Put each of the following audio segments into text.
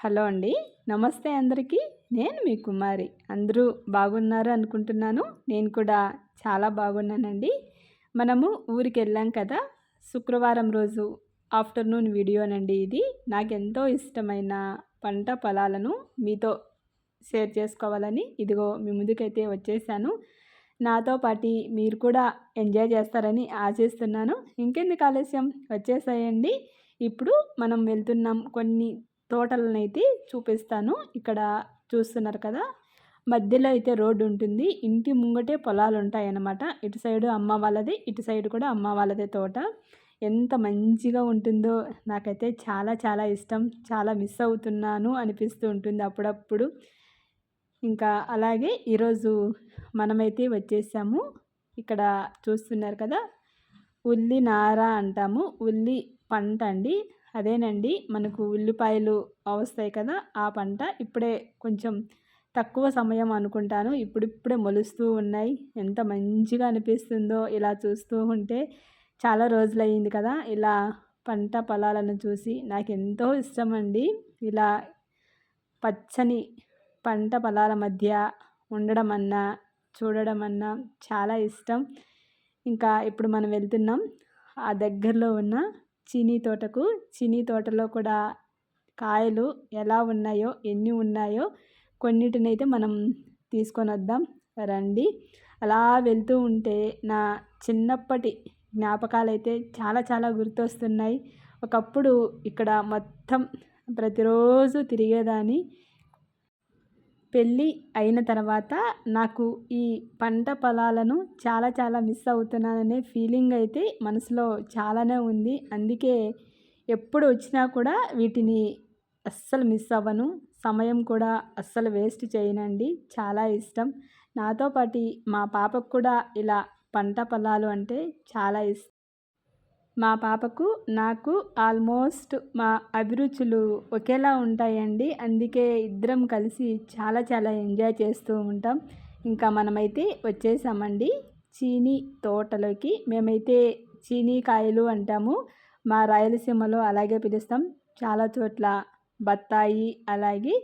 Hello అండి. నమస్తే అందరికీ. నేను మీ కుమారి. అందరూ బాగున్నారు అనుకుంటున్నాను. నేను కూడా చాలా బాగున్నానండి. మనము ఊరికి వెళ్ళాం కదా. శుక్రవారం రోజు ఆఫ్టర్నూన్ వీడియోనండి ఇది. నాకెంతో ఇష్టమైన పంట పొలాలను మీతో షేర్ చేసుకోవాలని ఇదిగో మీ ముందుకైతే వచ్చేసాను. నాతో పాటు మీరు కూడా ఎంజాయ్ చేస్తారని ఆశిస్తున్నాను. ఇంకెందుకు ఆలస్యం? వచ్చేసాయండి. ఇప్పుడు మనం వెళ్తున్నాం కొన్ని తోటలను అయితే చూపిస్తాను. ఇక్కడ చూస్తున్నారు కదా మధ్యలో అయితే రోడ్డు ఉంటుంది. ఇంటి ముంగటే పొలాలు ఉంటాయన్నమాట ఇటు సైడు అమ్మ వాళ్ళది ఇటు సైడ్ కూడా అమ్మ వాళ్ళదే తోట. ఎంత మంచిగా ఉంటుందో నాకైతే చాలా చాలా ఇష్టం. చాలా మిస్ అవుతున్నాను అనిపిస్తూ ఉంటుంది అప్పుడప్పుడు. ఇంకా అలాగే ఈరోజు మనమైతే వచ్చేసాము. ఇక్కడ చూస్తున్నారు కదా ఉల్లి నార అంటాము. ఉల్లి పంట అండి. అదేనండి. మనకు ఉల్లిపాయలు వస్తాయి కదా ఆ పంట ఇప్పుడే కొంచెం తక్కువ సమయం అనుకుంటాను. ఇప్పుడిప్పుడే మొలుస్తూ ఉన్నాయి. ఎంత మంచిగా అనిపిస్తుందో ఇలా చూస్తూ ఉంటే చాలా రోజులయ్యింది కదా. ఇలా పంట పొలాలను చూసి నాకు ఎంతో ఇష్టం అండి ఇలా పచ్చని పంట పొలాల మధ్య ఉండడం అన్నా చూడడం అన్నా చాలా ఇష్టం. ఇంకా ఇప్పుడు మనం వెళ్తున్నాం. ఆ దగ్గరలో ఉన్న చీనీ తోటకు చీనీ తోటలో కూడా కాయలు ఎలా ఉన్నాయో ఎన్ని ఉన్నాయో కొన్నిటినైతే మనం తీసుకొని వద్దాం. రండి. అలా వెళ్తూ ఉంటే నా చిన్నప్పటి జ్ఞాపకాలు అయితే చాలా చాలా గుర్తొస్తున్నాయి. ఒకప్పుడు ఇక్కడ మొత్తం ప్రతిరోజు తిరిగేదాన్ని. పెళ్ళి అయిన తర్వాత నాకు ఈ పంట పొలాలను చాలా చాలా మిస్ అవుతున్నాననే ఫీలింగ్ అయితే మనసులో చాలానే ఉంది. అందుకే ఎప్పుడు వచ్చినా కూడా వీటిని అస్సలు మిస్ అవ్వను. సమయం కూడా అస్సలు వేస్ట్ చేయనండి. చాలా ఇష్టం. నాతో పాటు మా పాపకు కూడా ఇలా పంట పొలాలు అంటే చాలా ఇష్టం. మా పాపకు నాకు ఆల్మోస్ట్ మా అభిరుచులు ఒకేలా ఉంటాయండి. అందుకే ఇద్దరం కలిసి చాలా చాలా ఎంజాయ్ చేస్తూ ఉంటాం. ఇంకా మనమైతే వచ్చేసామండి చీనీ తోటలోకి. మేమైతే చీనీ కాయలు అంటాము. మా రాయలసీమలో అలాగే పిలుస్తాం. చాలా చోట్ల బత్తాయి అలాగే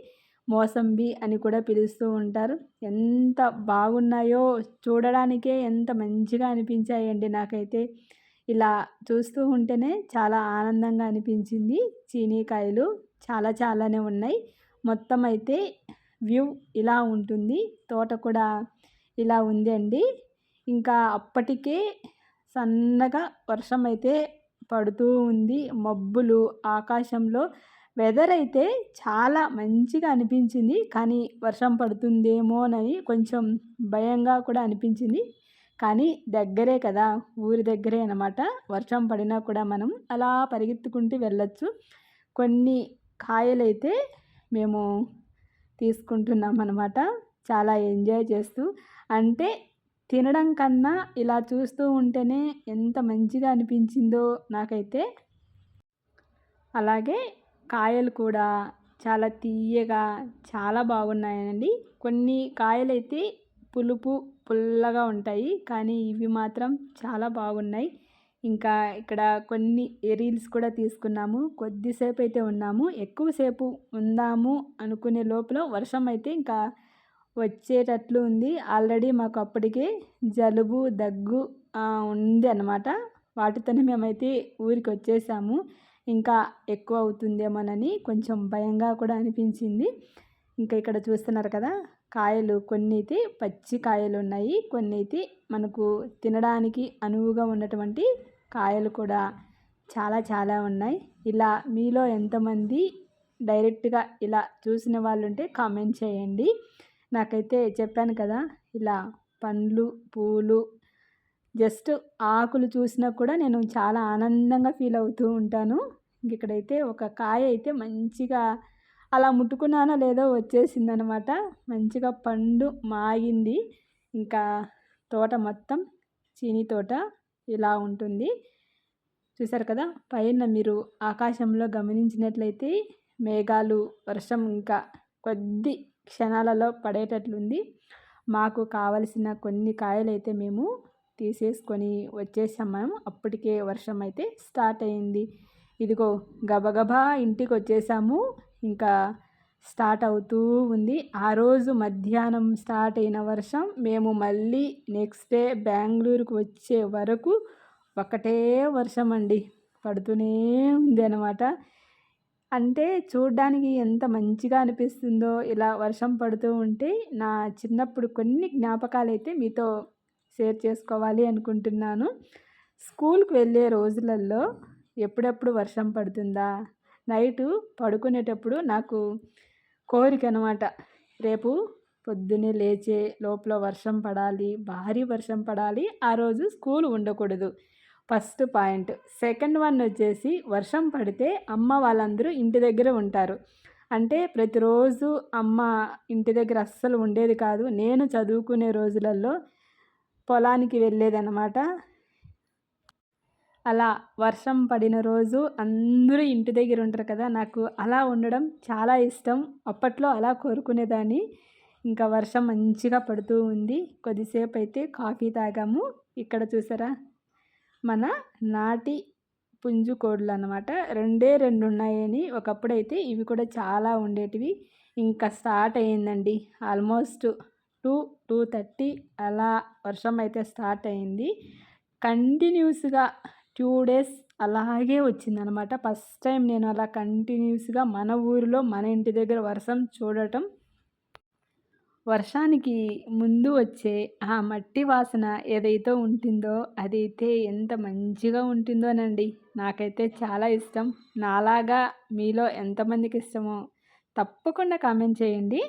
మోసంబి అని కూడా పిలుస్తూ ఉంటారు. ఎంత బాగున్నాయో చూడడానికే ఎంత మంచిగా అనిపించాయండి నాకైతే. ఇలా చూస్తూ ఉంటేనే చాలా ఆనందంగా అనిపించింది. చీనీకాయలు చాలా చాలానే ఉన్నాయి. మొత్తం అయితే వ్యూ ఇలా ఉంటుంది. తోట కూడా ఇలా ఉంది అండి. ఇంకా అప్పటికే సన్నగా వర్షం అయితే పడుతూ ఉంది. మబ్బులు ఆకాశంలో వెదర్ అయితే చాలా మంచిగా అనిపించింది. కానీ వర్షం పడుతుందేమోనని కొంచెం భయంగా కూడా అనిపించింది. కానీ దగ్గరే కదా ఊరి దగ్గరే అనమాట వర్షం పడినా కూడా మనం అలా పరిగెత్తుకుంటూ వెళ్ళచ్చు. కొన్ని కాయలైతే మేము తీసుకుంటున్నాం అనమాట చాలా ఎంజాయ్ చేస్తూ అంటే తినడం కన్నా ఇలా చూస్తూ ఉంటేనే ఎంత మంచిగా అనిపించిందో నాకైతే. అలాగే కాయలు కూడా చాలా తీయగా చాలా బాగున్నాయండి కొన్ని కాయలైతే పులుపు పుల్లగా ఉంటాయి. కానీ ఇవి మాత్రం చాలా బాగున్నాయి. ఇంకా ఇక్కడ కొన్ని రీల్స్ కూడా తీసుకున్నాము. కొద్దిసేపు అయితే ఉన్నాము. ఎక్కువసేపు ఉందాము అనుకునే లోపల వర్షం అయితే ఇంకా వచ్చేటట్లు ఉంది. ఆల్రెడీ మాకు అప్పటికే జలుబు దగ్గు ఉంది అన్నమాట. వాటితోనే మేమైతే ఊరికి వచ్చేసాము. ఇంకా ఎక్కువ అవుతుందేమోనని కొంచెం భయంగా కూడా అనిపించింది. ఇంకా ఇక్కడ చూస్తున్నారు కదా కాయలు కొన్ని అయితే పచ్చి కాయలు ఉన్నాయి కొన్ని అయితే మనకు తినడానికి అనువుగా ఉన్నటువంటి కాయలు కూడా చాలా చాలా ఉన్నాయి. ఇలా మీలో ఎంతమంది డైరెక్ట్గా ఇలా చూసిన వాళ్ళు ఉంటే కామెంట్ చేయండి. నాకైతే చెప్పాను కదా ఇలా పండ్లు పూలు జస్ట్ ఆకులు చూసినా కూడా నేను చాలా ఆనందంగా ఫీల్ అవుతూ ఉంటాను. ఇక్కడైతే ఒక కాయ అయితే మంచిగా అలా ముట్టుకున్నానో లేదో వచ్చేసింది అనమాట మంచిగా పండు మాగింది. ఇంకా తోట మొత్తం చీనీ తోట ఇలా ఉంటుంది. చూసారు కదా పైన మీరు ఆకాశంలో గమనించినట్లయితే మేఘాలు వర్షం ఇంకా కొద్ది క్షణాలలో పడేటట్లుంది. మాకు కావలసిన కొన్ని కాయలు అయితే మేము తీసేసుకొని వచ్చేసాము అప్పటికే వర్షం అయితే స్టార్ట్ అయింది. ఇదిగో గబగబా ఇంటికి వచ్చేసాము ఇంకా స్టార్ట్ అవుతూ ఉంది. ఆ రోజు మధ్యాహ్నం స్టార్ట్ అయిన వర్షం మేము మళ్ళీ నెక్స్ట్ డే బెంగళూరుకు వచ్చే వరకు ఒకటే వర్షం అండి పడుతూనే ఉంది అనమాట అంటే చూడ్డానికి ఎంత మంచిగా అనిపిస్తుందో ఇలా వర్షం పడుతూ ఉంటే నా చిన్నప్పుడు కొన్ని జ్ఞాపకాలు అయితే మీతో షేర్ చేసుకోవాలి అనుకుంటున్నాను. స్కూల్కి వెళ్ళే రోజులలో ఎప్పుడెప్పుడు వర్షం పడుతుందా? నైటు పడుకునేటప్పుడు నాకు కోరిక అనమాట రేపు పొద్దున్నే లేచే లోపల వర్షం పడాలి భారీ వర్షం పడాలి ఆ రోజు స్కూల్ ఉండకూడదు. First point. సెకండ్ వన్ వచ్చేసి వర్షం పడితే అమ్మ వాళ్ళందరూ ఇంటి దగ్గర ఉంటారు. అంటే ప్రతిరోజు అమ్మ ఇంటి దగ్గర అస్సలు ఉండేది కాదు. నేను చదువుకునే రోజులలో పొలానికి వెళ్ళేదన్నమాట అలా వర్షం పడిన రోజు అందరూ ఇంటి దగ్గర ఉంటారు కదా నాకు అలా ఉండడం చాలా ఇష్టం. అప్పట్లో అలా కోరుకునేదాన్ని. ఇంకా వర్షం మంచిగా పడుతూ ఉంది. కొద్దిసేపు అయితే కాఫీ తాగాము. ఇక్కడ చూసారా? మన నాటి పుంజు కోళ్ళు అనమాట రెండే రెండు ఉన్నాయని ఒకప్పుడైతే ఇవి కూడా చాలా ఉండేటివి. ఇంకా స్టార్ట్ అయ్యిందండి. ఆల్మోస్ట్ టూ టూ థర్టీ అలా వర్షం అయితే స్టార్ట్ అయింది కంటిన్యూస్గా టూ డేస్ అలాగే వచ్చిందనమాట. ఫస్ట్ టైం నేను అలా కంటిన్యూస్గా మన ఊరిలో మన ఇంటి దగ్గర వర్షం చూడటం. వర్షానికి ముందు వచ్చే ఆ మట్టి వాసన ఏదైతే ఉంటుందో అదైతే ఎంత మంచిగా ఉంటుందోనండి. నాకైతే చాలా ఇష్టం. నాలాగా మీలో ఎంతమందికి ఇష్టమో తప్పకుండా కామెంట్ చేయండి.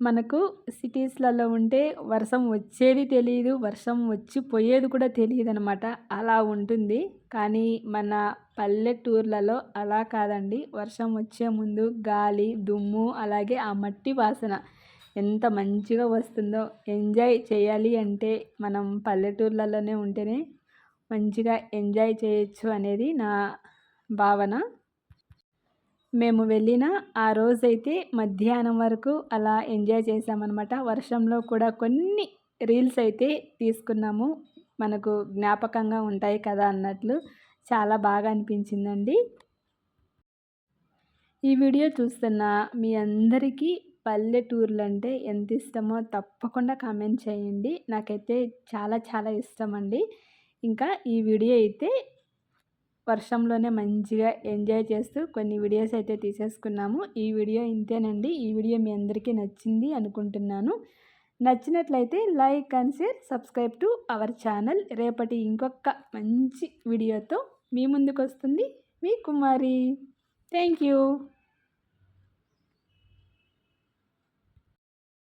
మనకు సిటీస్లలో ఉంటే వర్షం వచ్చేది తెలియదు వర్షం వచ్చి పోయేది కూడా తెలియదు అనమాట అలా ఉంటుంది. కానీ మన పల్లెటూర్లలో అలా కాదండి. వర్షం వచ్చే ముందు గాలి దుమ్ము అలాగే ఆ మట్టి వాసన ఎంత మంచిగా వస్తుందో ఎంజాయ్ చేయాలి అంటే మనం పల్లెటూర్లలోనే ఉంటేనే మంచిగా ఎంజాయ్ చేయొచ్చు అనేది నా భావన. మేము వెళ్ళిన ఆ రోజైతే మధ్యాహ్నం వరకు అలా ఎంజాయ్ చేసామన్నమాట వర్షంలో కూడా కొన్ని రీల్స్ అయితే తీసుకున్నాము. మనకు జ్ఞాపకంగా ఉంటాయి కదా అన్నట్లు. చాలా బాగా అనిపించిందండి. ఈ వీడియో చూస్తున్న మీ అందరికీ పల్లెటూర్లు అంటే ఎంత ఇష్టమో తప్పకుండా కామెంట్ చేయండి. నాకైతే చాలా చాలా ఇష్టం అండి ఇంకా ఈ వీడియో అయితే వర్షంలోనే మంచిగా ఎంజాయ్ చేస్తూ కొన్ని వీడియోస్ అయితే తీసేసుకున్నాము. ఈ వీడియో ఇంతేనండి. ఈ వీడియో మీ అందరికీ నచ్చింది అనుకుంటున్నాను. నచ్చినట్లయితే like and share subscribe to our channel. రేపటి ఇంకొక మంచి వీడియోతో మీ ముందుకు వస్తుంది మీ కుమారి. Thank you.